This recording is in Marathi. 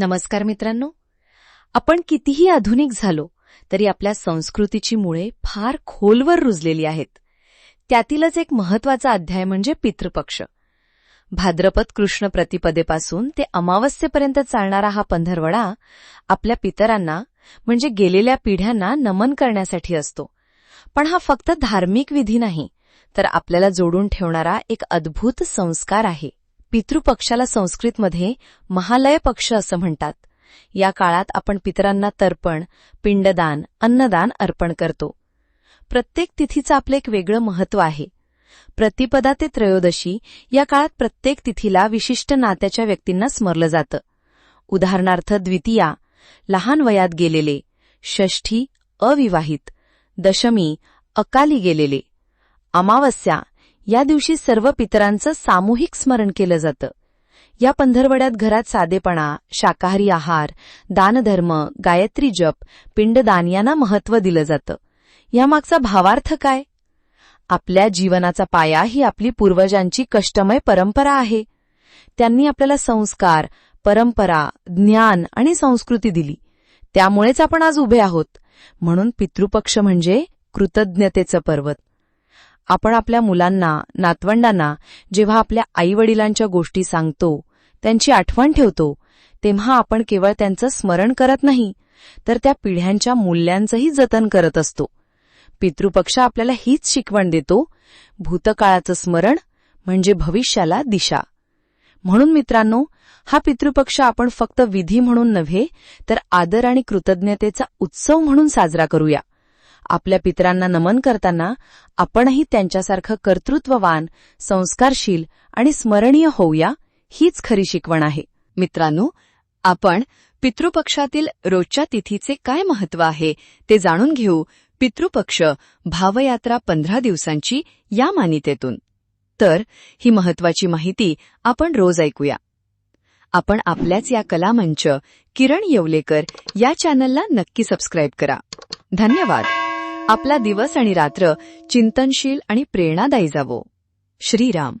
नमस्कार मित्रांनो. आपण कितीही आधुनिक झालो तरी आपल्या संस्कृतीची मुळे फार खोलवर रुजलेली आहेत. त्यातीलच एक महत्त्वाचा अध्याय म्हणजे पितृपक्ष. भाद्रपद कृष्ण प्रतिपदेपासून ते अमावस्येपर्यंत चालणारा हा पंधरवडा आपल्या पितरांना म्हणजे गेलेल्या पिढ्यांना नमन करण्यासाठी असतो. पण हा फक्त धार्मिक विधी नाही तर आपल्याला जोडून ठेवणारा एक अद्भुत संस्कार आहे. पितृपक्षाला संस्कृतमध्ये महालय पक्ष असं म्हणतात. या काळात आपण पितरांना तर्पण पिंडदान अन्नदान अर्पण करतो. प्रत्येक तिथीचं आपलं एक वेगळं महत्त्व आहे. प्रतिपदा ते त्रयोदशी या काळात प्रत्येक तिथीला विशिष्ट नात्याच्या व्यक्तींना स्मरलं जातं. उदाहरणार्थ द्वितीया लहान वयात गेलेले षष्ठी अविवाहित दशमी अकाली गेलेले अमावस्या या दिवशी सर्व पितरांचं सामूहिक स्मरण केलं जातं. या पंधरवड्यात घरात साधेपणा शाकाहारी आहार दानधर्म गायत्री जप पिंडदान यांना महत्त्व दिलं जातं. यामागचा भावार्थ काय? आपल्या जीवनाचा पाया ही आपली पूर्वजांची कष्टमय परंपरा आहे. त्यांनी आपल्याला संस्कार परंपरा ज्ञान आणि संस्कृती दिली. त्यामुळेच आपण आज उभे आहोत. म्हणून पितृपक्ष म्हणजे कृतज्ञतेचं पर्वत. आपण आपल्या मुलांना नातवंडांना जेव्हा आपल्या आईवडिलांच्या गोष्टी सांगतो त्यांची आठवण ठेवतो तेव्हा आपण केवळ त्यांचं स्मरण करत नाही तर त्या पिढ्यांच्या मूल्यांचंही जतन करत असतो. पितृपक्ष आपल्याला हीच शिकवण देतो भूतकाळाचं स्मरण म्हणजे भविष्याला दिशा. म्हणून मित्रांनो हा पितृपक्ष आपण फक्त विधी म्हणून नव्हे तर आदर आणि कृतज्ञतेचा उत्सव म्हणून साजरा करूया. आपल्या पित्रांना नमन करताना आपणही त्यांच्यासारखं कर्तृत्ववान संस्कारशील आणि स्मरणीय होऊया हीच खरी शिकवण आहे. मित्रांनो आपण पितृपक्षातील रोजच्या तिथीचे काय महत्त्व आहे ते जाणून घेऊ पितृपक्ष भावयात्रा पंधरा दिवसांची या मानितेतून. तर ही महत्वाची माहिती आपण रोज ऐकूया. आपण आपल्याच या कलामंच किरण येवलेकर या चॅनलला नक्की सबस्क्राईब करा. धन्यवाद. आपला दिवस आणि रात्र चिंतनशील आणि प्रेरणादायी जावो. श्रीराम.